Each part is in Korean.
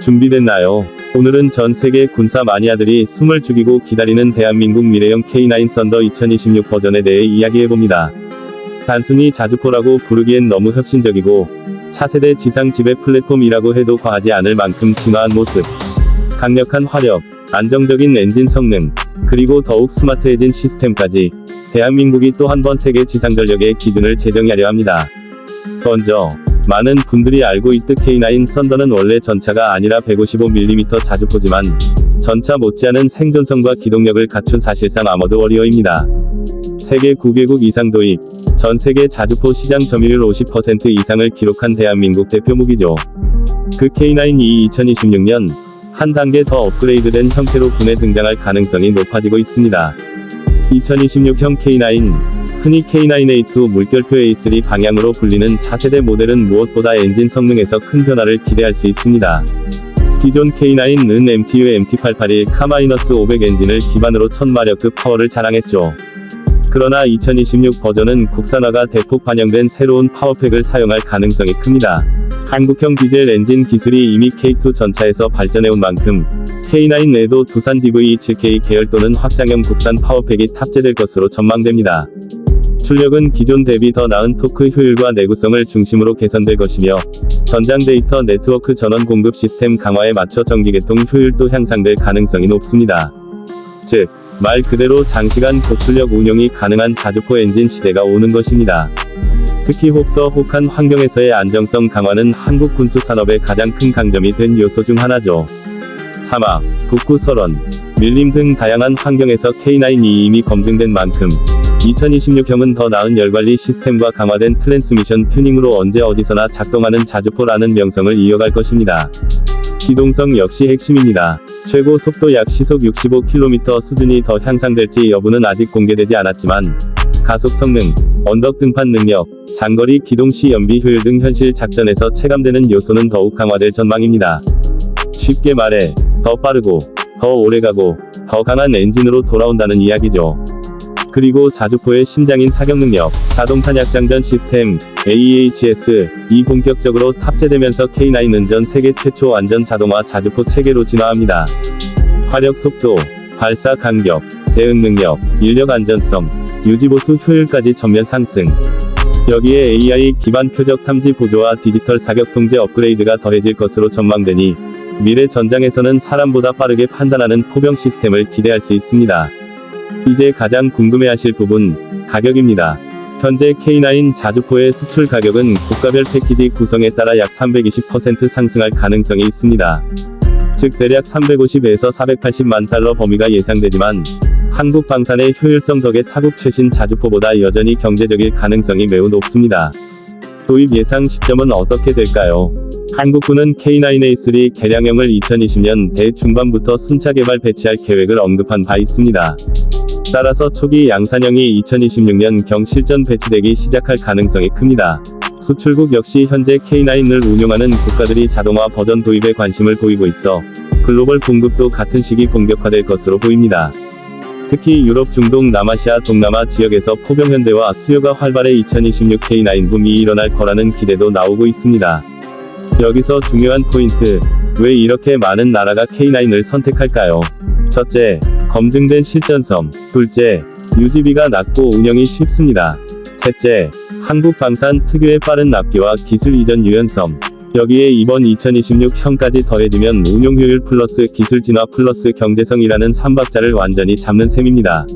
준비됐나요? 오늘은 전 세계 군사 마니아들이 숨을 죽이고 기다리는 대한민국 미래형 K9 썬더 2026 버전에 대해 이야기해봅니다. 단순히 자주포라고 부르기엔 너무 혁신적이고 차세대 지상 지배 플랫폼이라고 해도 과하지 않을 만큼 진화한 모습. 강력한 화력, 안정적인 엔진 성능, 그리고 더욱 스마트해진 시스템까지 대한민국이 또 한 번 세계 지상 전력의 기준을 제정하려 합니다. 먼저 많은 분들이 알고 있듯 K9 썬더는 원래 전차가 아니라 155mm 자주포지만 전차 못지않은 생존성과 기동력을 갖춘 사실상 아머드 워리어입니다. 세계 9개국 이상 도입, 전 세계 자주포 시장 점유율 50% 이상을 기록한 대한민국 대표 무기죠. 그 K9이 2026년 한 단계 더 업그레이드된 형태로 군에 등장할 가능성이 높아지고 있습니다. 2026형 K9, 흔히 K9A2 물결표 A3 방향으로 불리는 차세대 모델은 무엇보다 엔진 성능에서 큰 변화를 기대할 수 있습니다. 기존 K9은 MTU MT881 K-500 엔진을 기반으로 1000마력급 파워를 자랑했죠. 그러나 2026 버전은 국산화가 대폭 반영된 새로운 파워팩을 사용할 가능성이 큽니다. 한국형 디젤 엔진 기술이 이미 K2 전차에서 발전해온 만큼 K9 내도 두산 DV27K 계열 또는 확장형 국산 파워팩이 탑재될 것으로 전망됩니다. 출력은 기존 대비 더 나은 토크 효율과 내구성을 중심으로 개선될 것이며 전장 데이터 네트워크 전원 공급 시스템 강화에 맞춰 전기계통 효율도 향상될 가능성이 높습니다. 즉, 말 그대로 장시간 고출력 운용이 가능한 자주포 엔진 시대가 오는 것입니다. 특히 혹서 혹한 환경에서의 안정성 강화는 한국 군수 산업의 가장 큰 강점이 된 요소 중 하나죠. 사막, 북구 설원, 밀림 등 다양한 환경에서 K9이 이미 검증된 만큼 2026형은 더 나은 열관리 시스템과 강화된 트랜스미션 튜닝으로 언제 어디서나 작동하는 자주포라는 명성을 이어갈 것입니다. 기동성 역시 핵심입니다. 최고 속도 약 시속 65km 수준이 더 향상될지 여부는 아직 공개되지 않았지만 가속 성능, 언덕 등판 능력, 장거리 기동 시 연비 효율 등 현실 작전에서 체감되는 요소는 더욱 강화될 전망입니다. 쉽게 말해, 더 빠르고, 더 오래가고, 더 강한 엔진으로 돌아온다는 이야기죠. 그리고 자주포의 심장인 사격 능력, 자동 탄약 장전 시스템, AEHS, 이 본격적으로 탑재되면서 K9은 전 세계 최초 완전 자동화 자주포 체계로 진화합니다. 화력 속도, 발사 간격, 대응 능력, 인력 안전성, 유지보수 효율까지 전면 상승. 여기에 AI 기반 표적 탐지 보조와 디지털 사격 통제 업그레이드가 더해질 것으로 전망되니 미래 전장에서는 사람보다 빠르게 판단하는 포병 시스템을 기대할 수 있습니다. 이제 가장 궁금해하실 부분, 가격입니다. 현재 K9 자주포의 수출 가격은 국가별 패키지 구성에 따라 약 320% 상승할 가능성이 있습니다. 즉 대략 350에서 480만 달러 범위가 예상되지만 한국 방산의 효율성 덕에 타국 최신 자주포보다 여전히 경제적일 가능성이 매우 높습니다. 도입 예상 시점은 어떻게 될까요? 한국군은 K9A3 개량형을 2020년 대중반부터 순차 개발 배치할 계획을 언급한 바 있습니다. 따라서 초기 양산형이 2026년 경 실전 배치되기 시작할 가능성이 큽니다. 수출국 역시 현재 K9을 운용하는 국가들이 자동화 버전 도입에 관심을 보이고 있어 글로벌 공급도 같은 시기 본격화될 것으로 보입니다. 특히 유럽, 중동, 남아시아, 동남아 지역에서 포병 현대화 수요가 활발해 2026 K9 붐이 일어날 거라는 기대도 나오고 있습니다. 여기서 중요한 포인트, 왜 이렇게 많은 나라가 K9을 선택할까요? 첫째, 검증된 실전성. 둘째, 유지비가 낮고 운영이 쉽습니다. 셋째, 한국 방산 특유의 빠른 납기와 기술 이전 유연성. 여기에 이번 2026 형까지 더해지면 운용 효율 플러스 기술 진화 플러스 경제성이라는 삼박자를 완전히 잡는 셈입니다.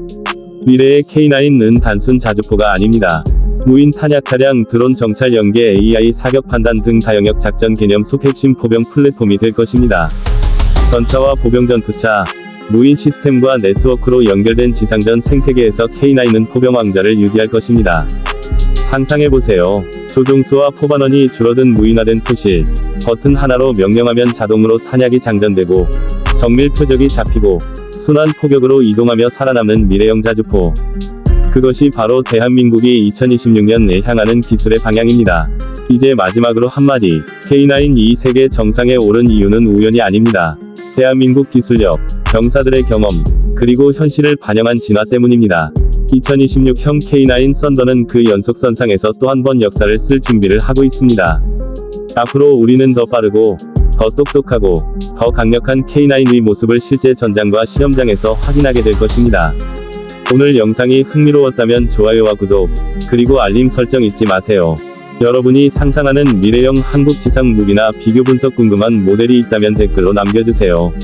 미래의 K9은 단순 자주포가 아닙니다. 무인 탄약 차량, 드론 정찰 연계 AI 사격 판단 등 다영역 작전 개념 속 핵심 포병 플랫폼이 될 것입니다. 전차와 보병 전투차, 무인 시스템과 네트워크로 연결된 지상전 생태계에서 K9은 포병 왕자를 유지할 것입니다. 상상해보세요. 조종수와 포반원이 줄어든 무인화된 토실. 버튼 하나로 명령하면 자동으로 탄약이 장전되고, 정밀 표적이 잡히고, 순환 포격으로 이동하며 살아남는 미래형 자주포. 그것이 바로 대한민국이 2026년에 향하는 기술의 방향입니다. 이제 마지막으로 한마디. K9 이 세계 정상에 오른 이유는 우연이 아닙니다. 대한민국 기술력, 병사들의 경험, 그리고 현실을 반영한 진화 때문입니다. 2026형 K9 썬더는 그 연속선상에서 또 한 번 역사를 쓸 준비를 하고 있습니다. 앞으로 우리는 더 빠르고, 더 똑똑하고 더 강력한 K9의 모습을 실제 전장과 시험장에서 확인하게 될 것입니다. 오늘 영상이 흥미로웠다면 좋아요와 구독, 그리고 알림 설정 잊지 마세요. 여러분이 상상하는 미래형 한국 지상 무기나 비교 분석 궁금한 모델이 있다면 댓글로 남겨주세요.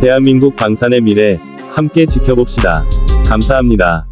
대한민국 방산의 미래, 함께 지켜봅시다. 감사합니다.